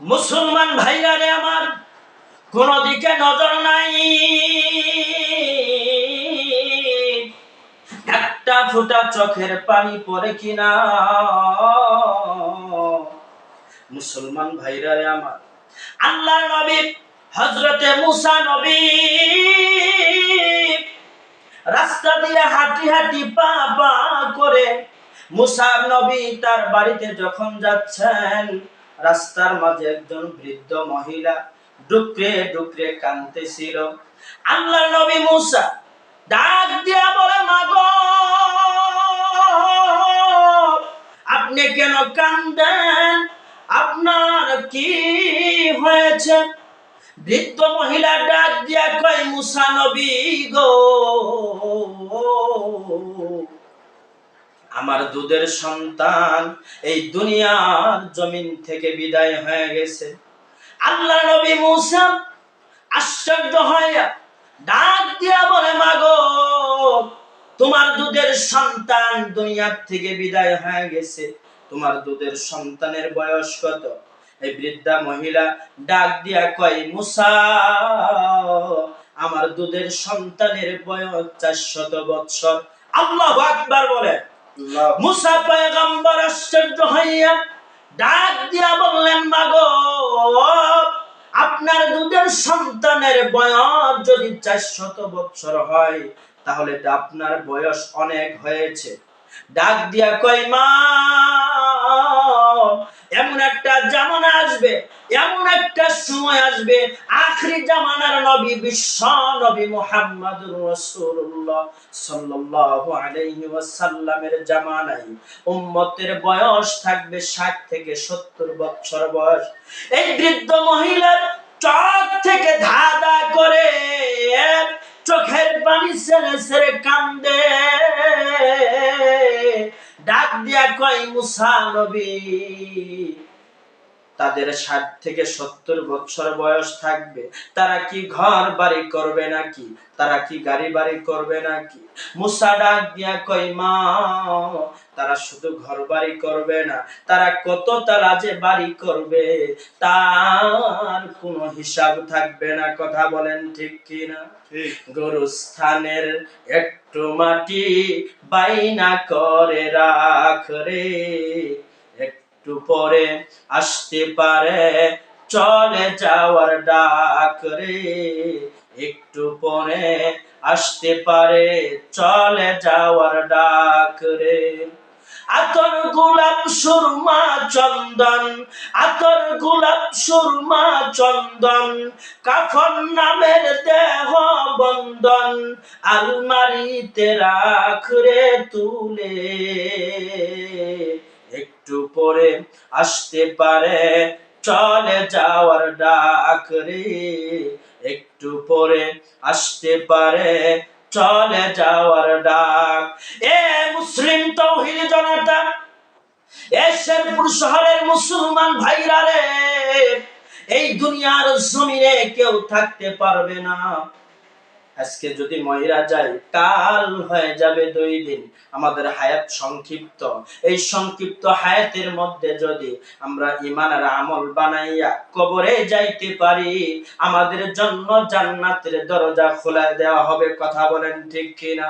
মুসলমান ভাইরা রে আমার কোন দিকে নজর নাই। একটা ফুটা চোখের পানি পড়ে কিনা? মুসলমান ভাইরা রে আমার আল্লাহ নবী হজরতে মুসা নবী, রাস্তা দিয়ে হাঁটি হাঁটি পা পা করে মুসা নবী তার বাড়িতে যখন যাচ্ছেন রাস্তার মাঝে একজন বৃদ্ধ মহিলা ডুকরে ডুকরে কাঁদতেছিল। আল্লাহ নবী মুসা ডাক দিয়া বলে, মাগো, আপনি কেন কান্দেন আপনার কি হয়েছে? বৃদ্ধ মহিলা ডাক দিয়া কয়, মুসা নবী গো আমার দুধের সন্তান এই দুনিয়ার জমিন থেকে বিদায় হয়ে গেছে। আল্লাহ নবী মুসা আশ্চর্য হইয়া ডাক দিয়া বলে, মাগো, তোমার দুধের সন্তান দুনিয়ার থেকে বিদায় হয়ে গেছে। তোমার দুধের সন্তানের বয়স কত? এই বৃদ্ধা মহিলা ডাক দিয়া কয়, মুসা, আমার দুধের সন্তানের বয়স চারশত বৎসর। আল্লাহ আকবার বলে মুসা পয়গম্বর আশ্চর্য হইয়া ডাক দিয়া বললেন, মাগো, আপনার দুধের সন্তানের বয়স যদি চারশত বছর হয়, তাহলে আপনার বয়স অনেক হয়েছে। ডাক দিয়া কয়, মা আসবে, এমন একটা সময় আসবে, আখরি জামানার নবী, বিশ্ব নবী মুহাম্মদুর রাসূলুল্লাহ সাল্লাল্লাহু আলাইহি ওয়াসাল্লামের জামানায়। উম্মতের বয়স থাকবে 60 থেকে 70 বছর বয়স। এই বৃদ্ধ মহিলার চোখ থেকে ধাঁধা করে চোখের পানি সেরে সেরে কান্দে। ডাক দিয়া কয়, মুসা নবী তাদের ষাট থেকে সত্তর বছর বয়স থাকবে। তারা কি ঘর বাড়ি করবে নাকি? তারা কি গাড়ি বাড়ি করবে নাকি? মুসা ডাক দিয়া কই মা তারা শুধু ঘর বাড়ি করবে না তারা কত তারা যে বাড়ি করবে তার কোনো হিসাব থাকবে না। কথা বলেন ঠিক কিনা? গরু স্থানের একটু মাটি বাইনা করে রাখ রে। একটু পরে আসতে পারে। চলে যাওয়ার ডাক রে, একটু পরে আসতে পারে। চলে যাওয়ার ডাক রে। আতর গোলাপ সুরমা চন্দন, আতর গোলাপ সুরমা চন্দন কাফন নামের দেহ বন্দন আলমারিতে রাখ রে তুলে। একটু পরে আসতে পারে। চলে যাওয়ার ডাক রে, একটু পরে আসতে পারে। চলে যাওয়ার ডাক। এ মুসলিম তৌহিদ জনতা, এ শেরপুর শহরের মুসলমান ভাইরা রে, এই দুনিয়ার জমিনে কেউ থাকতে পারবে না। আজকে যদি মহিলা যায়, কাল হয়ে যাবে দুই দিন। আমাদের হায়াত সংক্ষিপ্ত। এই সংক্ষিপ্ত হায়াতের মধ্যে যদি আমরা ইমানের আমল বানাইয়া কবরে যাইতে পারি, আমাদের জন্য জান্নাতের দরজা খোলা দেওয়া হবে, কথা বলেন ঠিক কিনা?